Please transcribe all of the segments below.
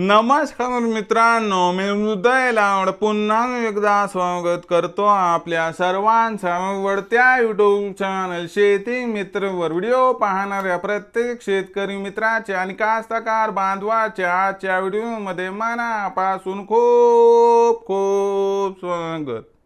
नमस्कार मित्रांनो मी हृदय लावड पुन्हा एकदा स्वागत करतो आपल्या सर्वांचा आवडत्या युट्यूब चॅनल शेती मित्रवर. व्हिडिओ पाहणाऱ्या प्रत्येक शेतकरी मित्राचे आणि कास्तकार बांधवाच्या आजच्या व्हिडिओमध्ये मनापासून खूप खूप स्वागत.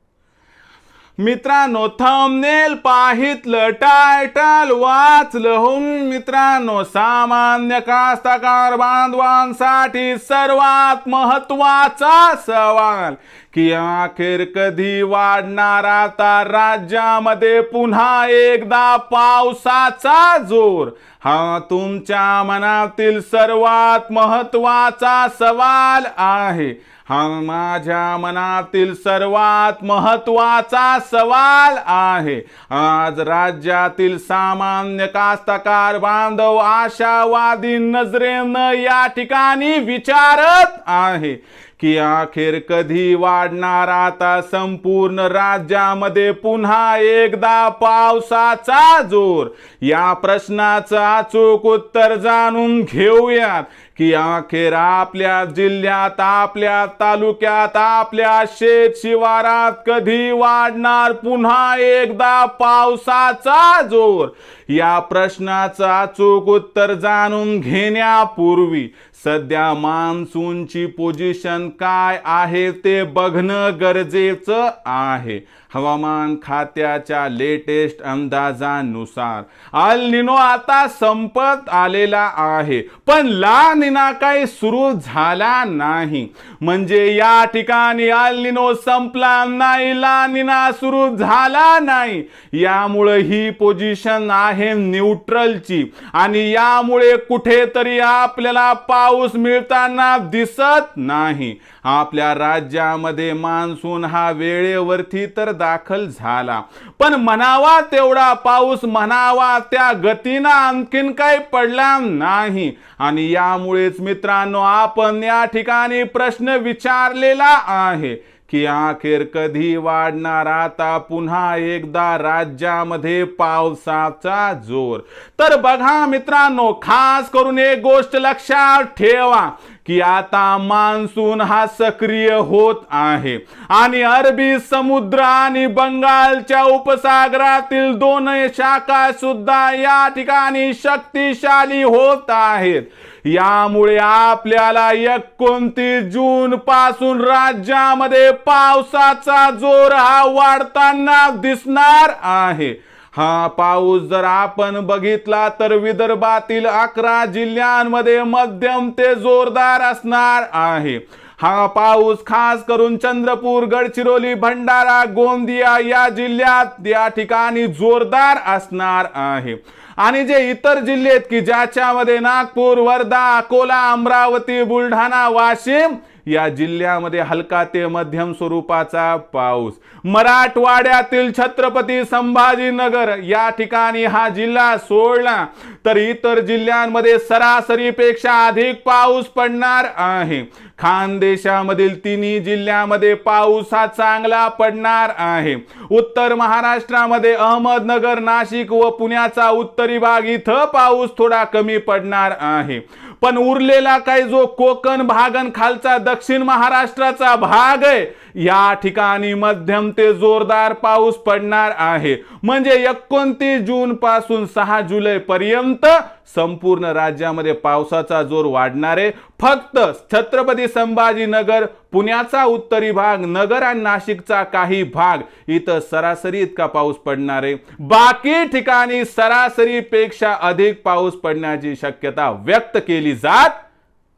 मित्रांनो थंबनेल पाहितलं टायटल वाचलं हो मित्रांनो सामान्य कास्तकार बांधवांसाठी सर्वात महत्त्वाचा सवाल की अखेर कधी वाढणार आता राज्यामध्ये पुन्हा एकदा पावसाचा जोर? हा तुमच्या मनातील सर्वात महत्त्वाचा सवाल आहे. हा माझ्या मनातील सर्वात महत्त्वाचा सवाल आहे. आज राज्यातील सामान्य कास्तकार बांधव आशावादी नजरेनं या ठिकाणी विचारत आहे. की अखेर कधी वाढणार आता संपूर्ण राज्यामध्ये पुन्हा एकदा पावसाचा जोर? या प्रश्नाचं अचूक उत्तर जाणून घेऊयात की अखेर आपल्या जिल्ह्यात आपल्या तालुक्यात आपल्या शेत शिवारात कधी वाढणार पुन्हा एकदा पावसाचा जोर? या प्रश्नाचं अचूक उत्तर जाणून घेण्यापूर्वी सध्या मान्सूनची पोझिशन काय आहे ते बघणं गरजेचं आहे. हवामान खात्याच्या लेटेस्ट अंदाजानुसार अल निनो आता संपत आलेला आहे पण ला निना काही सुरू झाला नाही. म्हणजे या ठिकाणी अल निनो संपला नाही ला निना सुरू झाला नाही. यामुळे ही पोझिशन आहे न्यूट्रलची आणि यामुळे कुठेतरी आपल्याला पाऊस मिळताना दिसत नाही. आपल्या राज्यामध्ये मान्सून हा वेळेवरती तर दाखल झाला. पण म्हणावा तेवढा पाऊस म्हणावा त्या गतीनं आणखीन काही पडला नाही. आणि यामुळेच मित्रांनो आपण या ठिकाणी प्रश्न विचारलेला आहे की अखेर कधी वाढणार? आता पुन्हा एकदा राज्यामध्ये पावसाचा जोर. तर बघा मित्रांनो खास करून एक गोष्ट लक्षात ठेवा. की आता मान्सून हा सक्रिय होत आहे. आणि अरबी समुद्र आणि बंगालच्या उपसागरातील दोन शाखा सुद्धा या ठिकाणी शक्तिशाली होत आहेत. यामुळे आपल्याला एकोणतीस जून पासून राज्यामध्ये पावसाचा जोर हा वाढताना दिसणार आहे. हा पाऊस जर आपण बघितला तर विदर्भातील अकरा जिल्ह्यांमध्ये मध्यम ते जोरदार असणार आहे. हा पाऊस खास करून चंद्रपूर गडचिरोली भंडारा गोंदिया या जिल्ह्यात या ठिकाणी जोरदार असणार आहे. आणि जे इतर जिल्हे आहेत की ज्याच्यामध्ये नागपूर वर्धा अकोला अमरावती बुलढाणा वाशिम या जिल्ह्यामध्ये हलका ते मध्यम स्वरूपाचा पाऊस. मराठवाड्यातील छत्रपती संभाजीनगर या ठिकाणी हा जिल्हा सोडला तर इतर जिल्ह्यांमध्ये सरासरीपेक्षा अधिक पाऊस पडणार आहे. खानदेशामधील तिन्ही जिल्ह्यामध्ये पाऊस हा चांगला पडणार आहे. उत्तर महाराष्ट्रामध्ये अहमदनगर नाशिक व पुण्याचा उत्तरी भाग इथं पाऊस थोडा कमी पडणार आहे. पण उरलेला काही जो कोकण भागन खालचा दक्षिण महाराष्ट्राचा भाग आहे या ठिकाणी मध्यम ते जोरदार पाऊस पडणार आहे. म्हणजे एकोणतीस जून पासून सहा जुलै पर्यंत संपूर्ण राज्यामध्ये पावसाचा जोर वाढणार आहे फक्त छत्रपती संभाजीनगर पुण्याचा उत्तरी भाग नगर आणि नाशिकचा काही भाग इथं सरासरी इतका पाऊस पडणार. आहे बाकी ठिकाणी सरासरीपेक्षा अधिक पाऊस पडण्याची शक्यता व्यक्त केली जात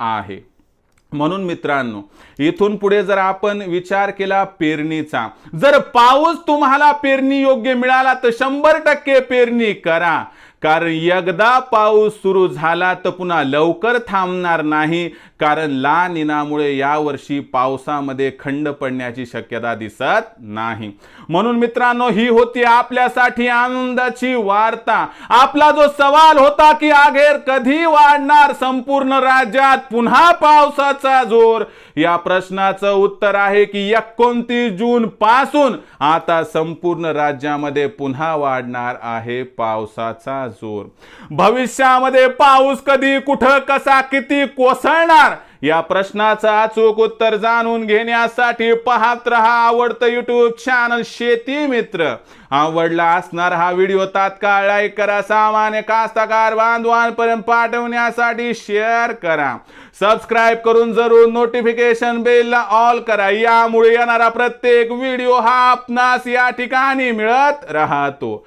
आहे. म्हणून मित्रांनो इथून पुढे जर आपण विचार केला पेरणीचा जर पाऊस तुम्हाला पेरणी योग्य मिळाला तर शंभर टक्के पेरणी करा. कारण एकदा पाऊस सुरू झाला तर पुन्हा लवकर थांबणार नाही. कारण ला निनामुळे यावर्षी पावसामध्ये खंड पडण्याची शक्यता दिसत नाही. म्हणून मित्रांनो ही होती आपल्यासाठी आनंदाची वार्ता. आपला जो सवाल होता की अखेर कधी वाढणार संपूर्ण राज्यात पुन्हा पावसाचा जोर. या प्रश्नाचं उत्तर आहे की एकोणतीस जून पासून आता संपूर्ण राज्यामध्ये पुन्हा वाढणार आहे पावसाचा जोर. भविष्यामध्ये पाऊस कधी कुठं कसा किती कोसळणार या प्रश्नाचं अचूक उत्तर जाणून घेण्यासाठी पाहत रहा आवडतं युट्यूब चॅनल शेती मित्र. आवडला असणार हा व्हिडिओ तात्काळ लाईक करा. सामान्य कास्तकार बांधवांपर्यंत पाठवण्यासाठी शेअर करा. सबस्क्राईब करून जरूर नोटिफिकेशन बेलला ऑल करा. यामुळे येणारा प्रत्येक व्हिडिओ हा आपणास या ठिकाणी मिळत राहतो.